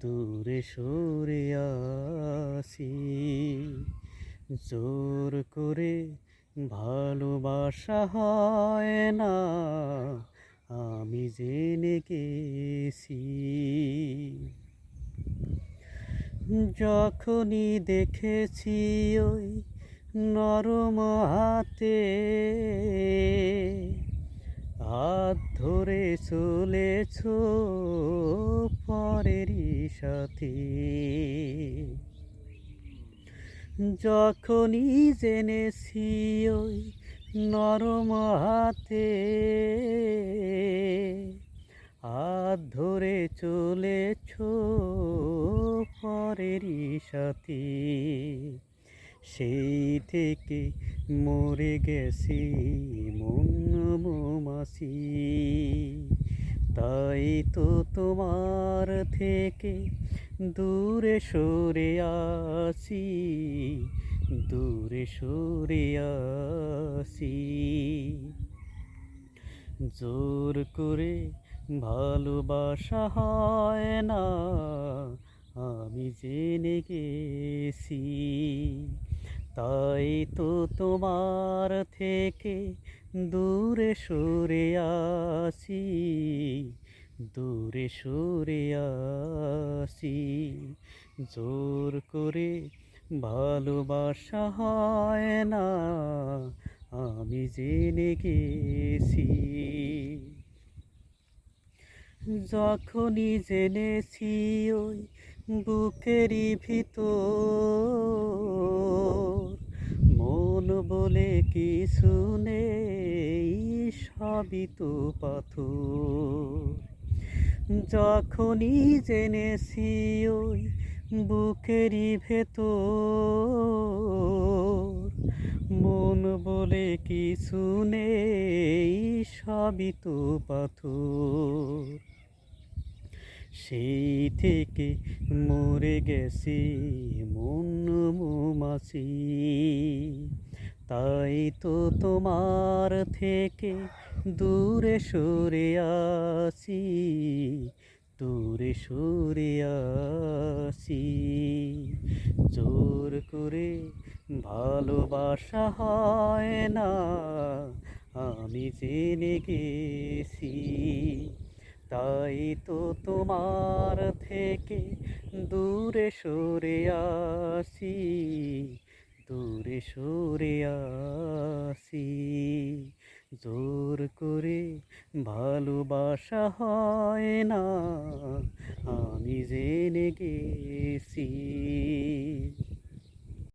দূরে সরে আসি। জোর করে ভালোবাসা হয় না, আমি জেনে গেছি। যখনই দেখেছি ওই নরম হাতে হাত ধরে চলেছ সাথে। যখনই জেনেছি ওই নরম হাতে, হাত ধরে চলেছ পরেরই সাথে। সেই থেকে মরে গেছি, মন মৌমাছি। তাই তো তোমার থেকে দূরে সরে আসি, দূরে সরে আসি। জোর করে ভালোবাসা হয় না, আমি জেনে গেছি। তাই তো তোমার থেকে দূরে সরে আসি, দূরে সরে আসি। জোর করে ভালোবাসা হয় না, আমি জেনে গেছি। যখনই জেনেছি ওই বুকেরই ভিতর, মন বলে কিছু নেই। সবই তো পাথর যখনই জেনেছি ওই বুকেরই ভেতর, মন বলে কিছু নেই, সবই তো পাথর। সেই থেকে মরে গেছি, মন মৌমাছি। তাই তো তোমার থেকে দূরে সরে আসি, দূরে সরে আসি। জোর করে ভালোবাসা হয় না, আমি জেনে গেছি। তাই তো তোমার থেকে দূরে সরে আসি দূরে সরে আসি জোর করে ভালোবাসা হয় না আমি জেনে গেছি।